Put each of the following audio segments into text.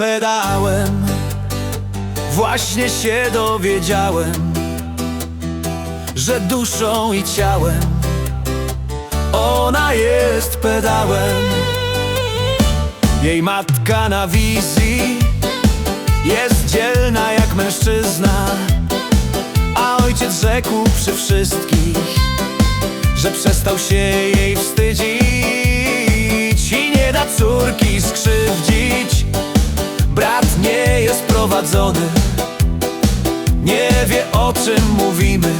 pedałem. Właśnie się dowiedziałem Że duszą i ciałem Ona jest pedałem. Jej matka na wizji Jest dzielna jak mężczyzna A ojciec rzekł przy wszystkich Że przestał się jej wstydzić I nie da córki Nie wie o czym mówimy.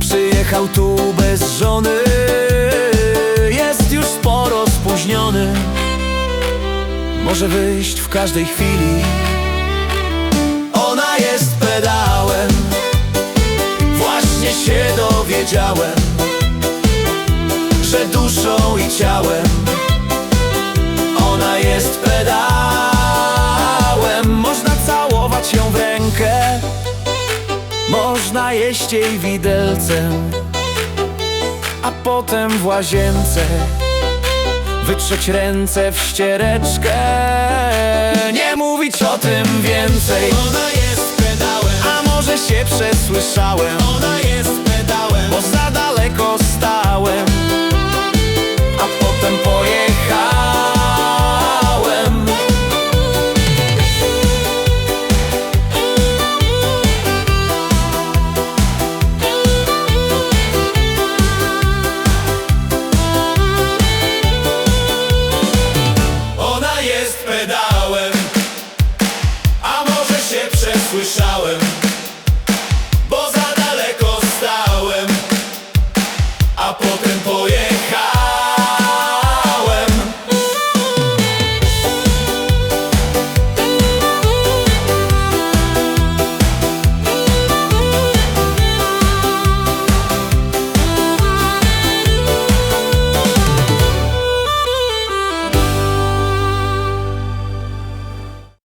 Przyjechał tu bez żony. Jest już sporo spóźniony. Może wyjść w każdej chwili Można jeść jej widelcem A potem w łazience Wytrzeć ręce w ściereczkę. Nie mówić o tym więcej. Ona jest pedałem, A może się przesłyszałem słyszałem.